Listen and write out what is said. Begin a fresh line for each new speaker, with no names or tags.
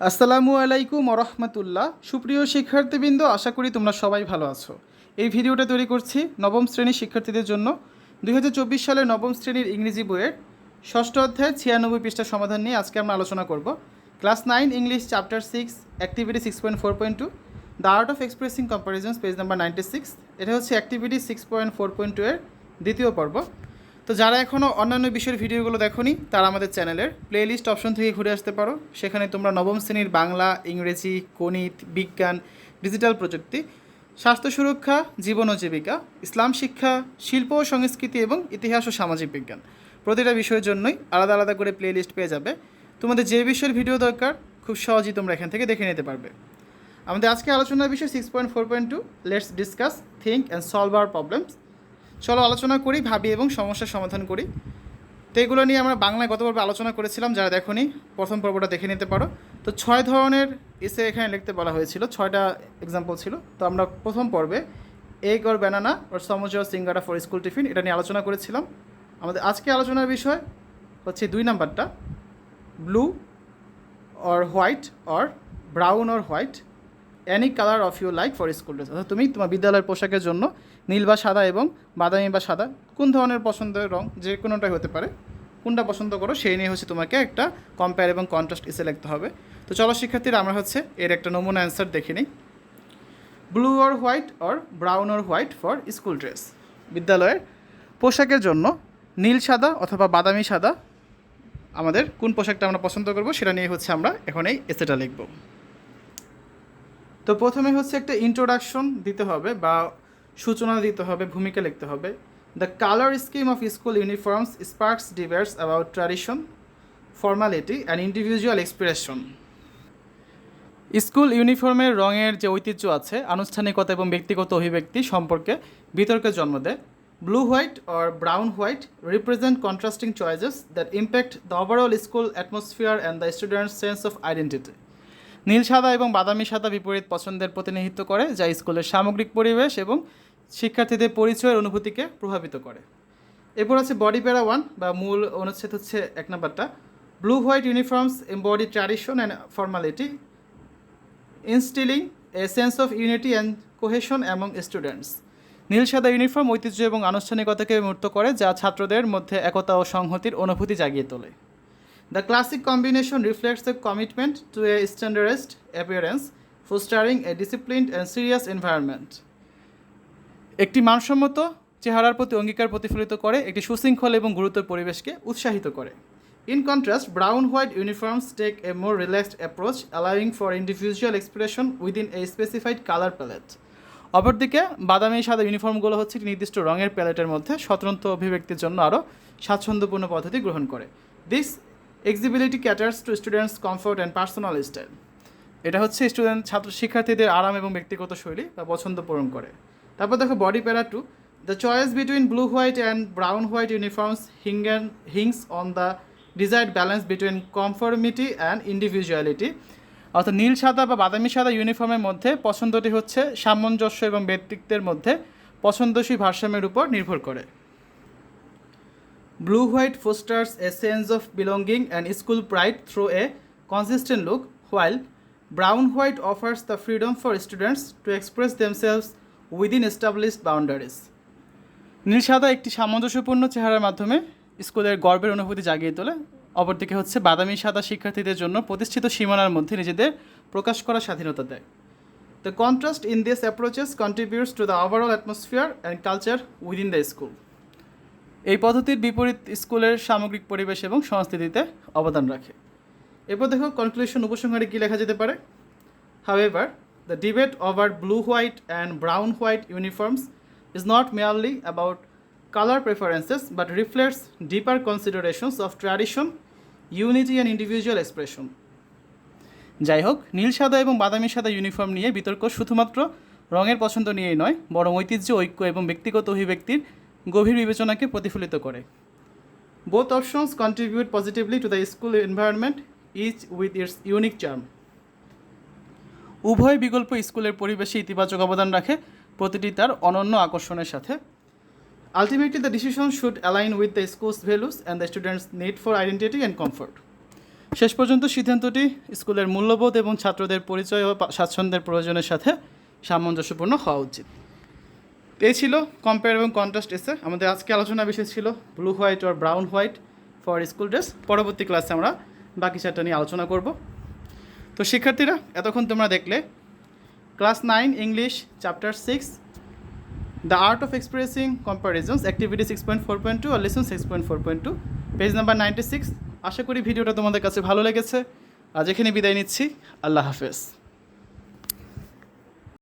আসসালামু আলাইকুম রহমতুল্লাহ সুপ্রিয় শিক্ষার্থীবৃন্দ, আশা করি তোমরা সবাই ভালো আছো। এই ভিডিওটা তৈরি করছি নবম শ্রেণির শিক্ষার্থীদের জন্য। দুই সালের নবম শ্রেণির ইংরেজি বইয়ের ষষ্ঠ অধ্যায় ছিয়ানব্বই পৃষ্ঠার সমাধান নিয়ে আজকে আমরা আলোচনা করব। Class nine, English, chapter six, activity six point four point two, the art of expressing comparisons, page number ninety six. এটা হচ্ছে activity six point four point two এর দ্বিতীয় পর্ব। তো যারা এখনও অন্যান্য বিষয়ের ভিডিওগুলো দেখোনি, তারা আমাদের চ্যানেলের প্লেলিস্ট অপশন থেকে ঘুরে আসতে পারো। সেখানে তোমরা নবম শ্রেণির বাংলা, ইংরেজি, গণিত, বিজ্ঞান ডিজিটাল প্রযুক্তি, স্বাস্থ্য সুরক্ষা, জীবন ও জীবিকা, ইসলাম শিক্ষা, শিল্প ও সংস্কৃতি এবং ইতিহাস ও সামাজিক বিজ্ঞান। প্রতিটা বিষয়ের জন্যই আলাদা আলাদা করে প্লেলিস্ট পেয়ে যাবে। তোমাদের যে বিষয়ের ভিডিও দরকার, খুব সহজেই তোমরা এখান থেকে দেখে নিতে পারবে। আমাদের আজকে আলোচনার বিষয় six point four point two let's discuss think and solve our problems চলো আলোচনা করি, ভাবি এবং সমস্যার সমাধান করি। তো এগুলো নিয়ে আমরা বাংলায় গত পর্বে আলোচনা করেছিলাম, যারা দেখোনি, প্রথম পর্বটা দেখে নিতে পারো। তো ছয় ধরনের এসে এখানে লিখতে বলা হয়েছিল, ছয়টা এক্সাম্পল ছিল। তো আমরা প্রথম পর্বে, এগ অর ব্যানানা ওর সমুজ সিঙ্গারা ফর স্কুল টিফিন এটা নিয়ে আলোচনা করেছিলাম। আমাদের আজকে আলোচনার বিষয় হচ্ছে দুই নাম্বারটা blue or white or brown or white any colour of you like for school dress অর্থাৎ তুমি তোমার বিদ্যালয়ের পোশাকের জন্য নীল বা সাদা এবং বাদামি বা সাদা কোন ধরনের পছন্দের রং যে কোনোটাই হতে পারে, কোনটা পছন্দ করো সেই নিয়ে হচ্ছে তোমাকে একটা কম্পেয়ার এবং কন্ট্রাস্ট এসে লিখতে হবে। তো চলো শিক্ষার্থীরা, আমরা হচ্ছে এর একটা নমুনা অ্যান্সার দেখে নিই। Blue or white or brown or white for school dress বিদ্যালয়ের পোশাকের জন্য নীল সাদা অথবা বাদামি সাদা আমাদের কোন পোশাকটা আমরা পছন্দ করব সেটা নিয়ে হচ্ছে আমরা এখন এই এসেটা লিখব। তো প্রথমে হচ্ছে একটা ইন্ট্রোডাকশন দিতে হবে বা সূচনা দিতে হবে, ভূমিকা লিখতে হবে। The colour scheme of school uniforms sparks diverse about tradition formality and individual expression school ইউনিফর্মের রঙের যে ঐতিহ্য আছে, আনুষ্ঠানিকতা এবং ব্যক্তিগত অভিব্যক্তি সম্পর্কে বিতর্কের জন্ম দেয়। Blue white or brown white represent contrasting choices that impact the overall school atmosphere and the student's sense of identity নীল সাদা এবং বাদামি সাদা বিপরীত পছন্দের প্রতিনিধিত্ব করে, যা স্কুলের সামগ্রিক পরিবেশ এবং শিক্ষার্থীদের পরিচয়ের অনুভূতিকে প্রভাবিত করে। এরপর আছে বডি প্যারা ওয়ান, বা মূল অনুচ্ছেদ হচ্ছে এক নাম্বারটা। Blue, white uniforms embody tradition and formality instilling a sense of unity and cohesion among students নীল সাদা ইউনিফর্ম ঐতিহ্য এবং আনুষ্ঠানিকতাকে মূর্ত করে, যা ছাত্রদের মধ্যে একতা ও সংহতির অনুভূতি জাগিয়ে তোলে। The classic combination reflects the commitment to a standardized appearance, fostering a disciplined and serious environment. একটি মানসম্মত চেহারার প্রতি অঙ্গীকার প্রতিফলিত করে একটি সুশৃঙ্খল এবং গুরুতর পরিবেশকে উৎসাহিত করে। In contrast brown white uniforms take a more relaxed approach allowing for individual expression within a specified colour palette অপরদিকে বাদামি সাদা ইউনিফর্মগুলো হচ্ছে একটি নির্দিষ্ট রঙের প্যালেটের মধ্যে স্বতন্ত্র অভিব্যক্তির জন্য আরও স্বাচ্ছন্দ্যপূর্ণ পদ্ধতি গ্রহণ করে। This flexibility caters to students comfort and personal style এটা হচ্ছে স্টুডেন্ট ছাত্র শিক্ষার্থীদের আরাম এবং ব্যক্তিগত শৈলী বা পছন্দ পূরণ করে। তারপর দেখো body para two the choice between blue white and brown white uniforms হিঙ্গেন hinges on the desired balance between conformity and individuality অর্থাৎ নীল সাদা বা বাদামি সাদা ইউনিফর্মের মধ্যে পছন্দটি হচ্ছে সামঞ্জস্য এবং ব্যক্তিত্বের মধ্যে পছন্দসী ভারসাম্যের উপর নির্ভর করে। Blue white fosters a sense of belonging and school pride through a consistent look while brown white offers the freedom for students to express themselves within established boundaries নীলসাদা একটি সামঞ্জস্যপূর্ণ চেহারার মাধ্যমে স্কুলের গর্বের অনুভূতি জাগিয়ে তোলে। অপরদিকে হচ্ছে বাদামি সাদা শিক্ষার্থীদের জন্য প্রতিষ্ঠিত সীমানার মধ্যে নিজেদের প্রকাশ করার স্বাধীনতা দেয়। The contrast in this approaches contributes to the overall atmosphere and culture within the school এই পদ্ধতির বিপরীত স্কুলের সামগ্রিক পরিবেশ এবং সংস্কৃতিতে অবদান রাখে। এরপর দেখো কনক্লুশন উপসংহারে কী লেখা যেতে পারে? However the debate over blue white and brown white uniforms is not merely about colour preferences but reflects deeper considerations of tradition unity and individual expression যাই হোক, নীল সাদা এবং বাদামি সাদা ইউনিফর্ম নিয়ে বিতর্ক শুধুমাত্র রঙের পছন্দ নিয়েই নয়, বরং ঐতিহ্য, ঐক্য এবং ব্যক্তিগত অভিব্যক্তির গভীর বিবেচনাকে প্রতিফলিত করে। Both options contribute positively to the school environment each with its unique charm উভয় বিকল্প স্কুলের পরিবেশে ইতিবাচক অবদান রাখে, প্রতিটি তার অনন্য আকর্ষণের সাথে। Ultimately the decision should align with the school's values and the student's need for identity and comfort শেষ পর্যন্ত সিদ্ধান্তটি স্কুলের মূল্যবোধ এবং ছাত্রদের পরিচয় ও স্বাচ্ছন্দ্যের প্রয়োজনের সাথে সামঞ্জস্যপূর্ণ হওয়া উচিত। এই ছিল কম্পেয়ার এবং কন্ট্রাস্ট এসে আমাদের আজকে আলোচনা বিষয় ছিল blue white R brown white for school dress পরবর্তী ক্লাসে আমরা বাকি চারটা নিয়ে আলোচনা করব। তো শিক্ষার্থীরা, এতক্ষণ তোমরা দেখলে class nine English chapter six the art of expressing comparisons activity six point four point two R lesson six point four point two page number ninety six আশা করি ভিডিওটা তোমাদের কাছে ভালো লেগেছে। আজ এখানে বিদায় নিচ্ছি। আল্লাহ হাফেজ।